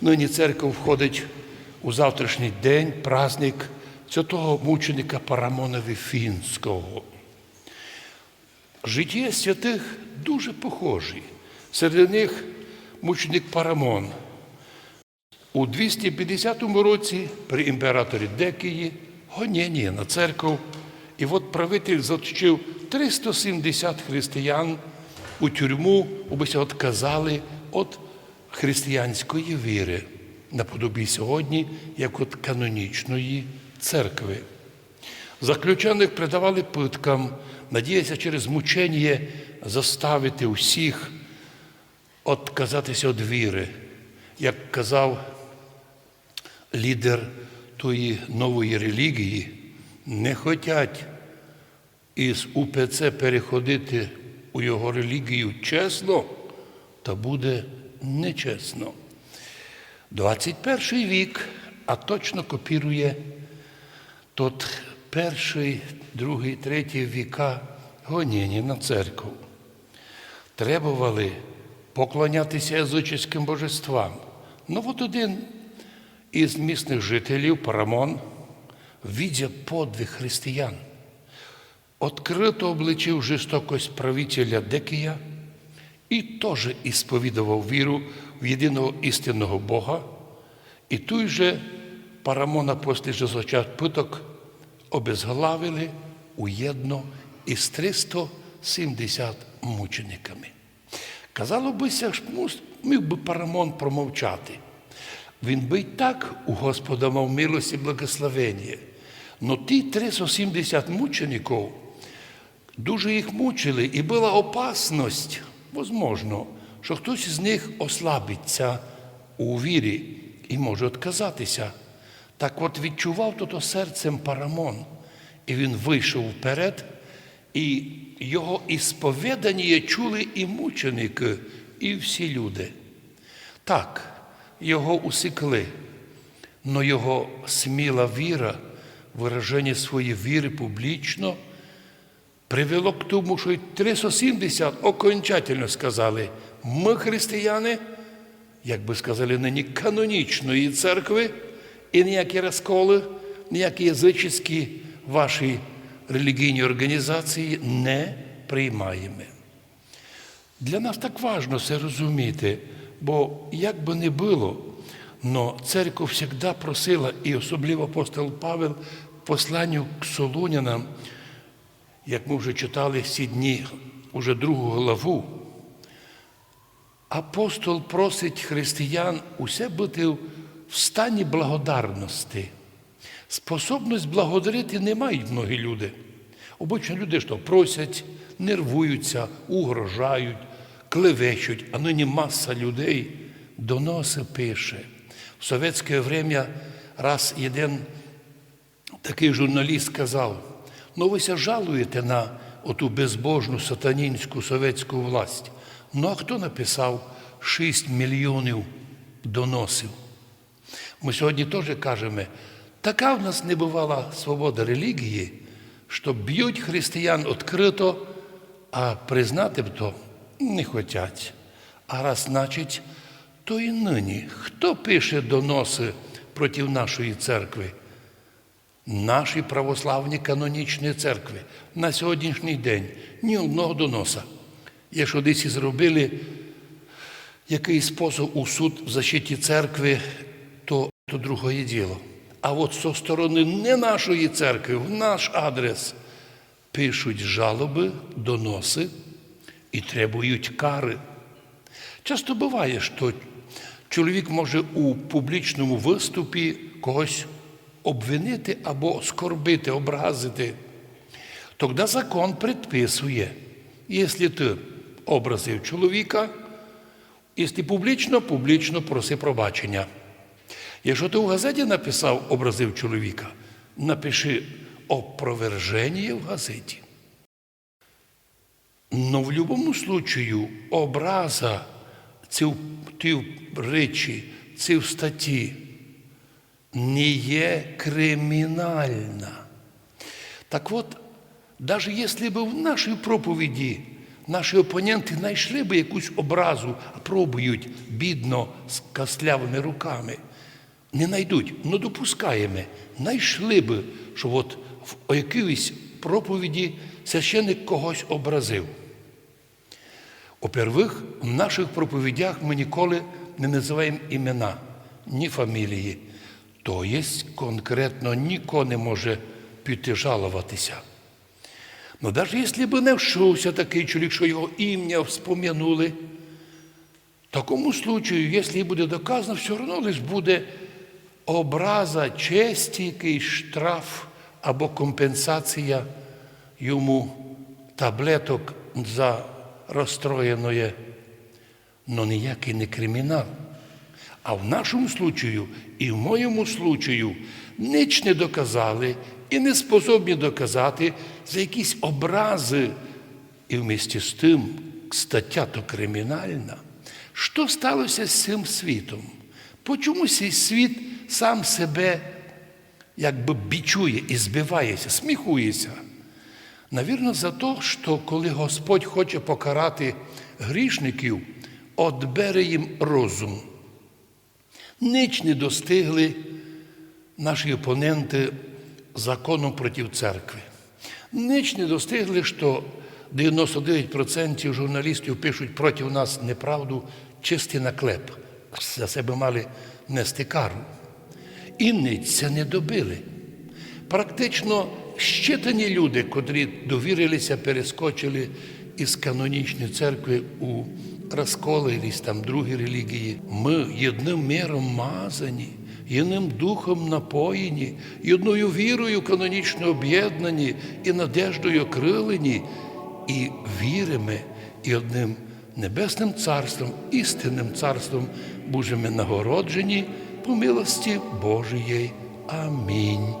Нині церква входить у завтрашній день, праздник святого мученика Парамона Віфінського. Життя святих дуже похожі. Серед них мученик Парамон. У 250 році при імператорі Декії гоніння на церкву, і от правитель заточив 370 християн у тюрму, обися відказали від християнської віри, наподобі сьогодні, як от канонічної церкви. Заключених придавали питкам, надіяся через мучення заставити усіх відказатися від віри. Як казав лідер тої нової релігії, не хотять із УПЦ переходити у його релігію чесно, та буде нечесно. 21 вік, а точно копірує тот перший, другий, третій віка гоніння на церкву. Требували поклонятися язичським божествам. Ну от один із місних жителів Парамон, видя подвиг християн, відкрито обличив жорстокость правителя Декія і теж ісповідував віру в єдиного істинного Бога. І той же Парамона після питок обезглавили уєдно із 370 мучениками. Казало бися, що міг би Парамон промовчати. Він би й так у Господа мав милость і благословення. Но ті 370 мучеників дуже їх мучили, і була опасність, можливо, що хтось з них ослабиться у вірі і може відказатися. Так от відчував то серцем Парамон, і він вийшов вперед, і його ісповідання чули і мученики, і всі люди. Так, його усікли, но його сміла віра, вираження своєї віри публічно привело к тому, що й 370 окончательно сказали, ми християни, як би сказали, нині канонічної церкви, і ніякі розколи, ніякі язичні ваші релігійні організації не приймаємо. Для нас так важно це розуміти, бо як би не було, но церква завжди просила, і особливо апостол Павел посланню к Солунянам, як ми вже читали ці дні, уже другу главу, апостол просить християн усе бути в стані благодарності. Способність благодарити не мають многі люди. Обично люди, що просять, нервуються, угрожають, клевещуть, а нині маса людей доноси пише. В совєтське время раз один такий журналіст сказав, ну ви ся жалуєте на оту безбожну сатанінську совєтську власть. Ну а хто написав 6 мільйонів доносів? Ми сьогодні теж кажемо, така в нас не бувала свобода релігії, що б'ють християн відкрито, а признати б то не хочуть. А раз значить, то і нині. Хто пише доноси проти нашої церкви? Наші православні канонічні церкви на сьогоднішній день ні одного доноса. Якщо десь і зробили якийсь спосіб у суд в защиті церкви, то, то друге діло. А от зі сторони не нашої церкви, в наш адрес пишуть жалоби, доноси і требують кари. Часто буває, що чоловік може у публічному виступі когось обвинити або скорбити, образити. Тоді закон предписує, якщо ти образив чоловіка, якщо публічно, публічно проси пробачення. Якщо ти у газеті написав образив чоловіка, напиши опроверження в газеті. Но в будь-якому случаю образа ці, ті речі, ці статті не є кримінальна. Так от, навіть якщо б в нашій проповіді наші опоненти знайшли би якусь образу, а пробують бідно з костлявими руками. Не знайдуть, ну допускаємо, знайшли би, що от в якійсь проповіді священик когось образив. Во-первых, в наших проповідях ми ніколи не називаємо імена, ні фамілії. Тобто конкретно ніхто не може піти жалуватися. Ну, навіть якщо б не вшився такий чоловік, що його ім'я вспом'янули, в такому случаю, якщо буде доказано, все одно лише буде образа честі, якийсь штраф або компенсація йому таблеток за розстроєне, но ніякий не кримінал. А в нашому случаю і в моєму случаю ніч не доказали і не способні доказати за якісь образи. І вместе з тим стаття то кримінальна. Що сталося з цим світом? Почому цей світ сам себе якби бічує і збивається, сміхується? Навірно, за те, що коли Господь хоче покарати грішників, отбере їм розум. Ніч не достигли наші опоненти закону проти церкви. Ніч не достигли, що 99% журналістів пишуть проти нас неправду чистий наклеп. За себе мали нести кару. І ниць це не добили. Практично щитані люди, котрі довірилися, перескочили із канонічної церкви у розколи, якісь там другі релігії. Ми єдним миром мазані, єдним духом напоєні, єдною вірою канонічно об'єднані і надеждою окрилені, і віримо, і одним небесним царством, істинним царством будемо нагороджені по милості Божої. Амінь.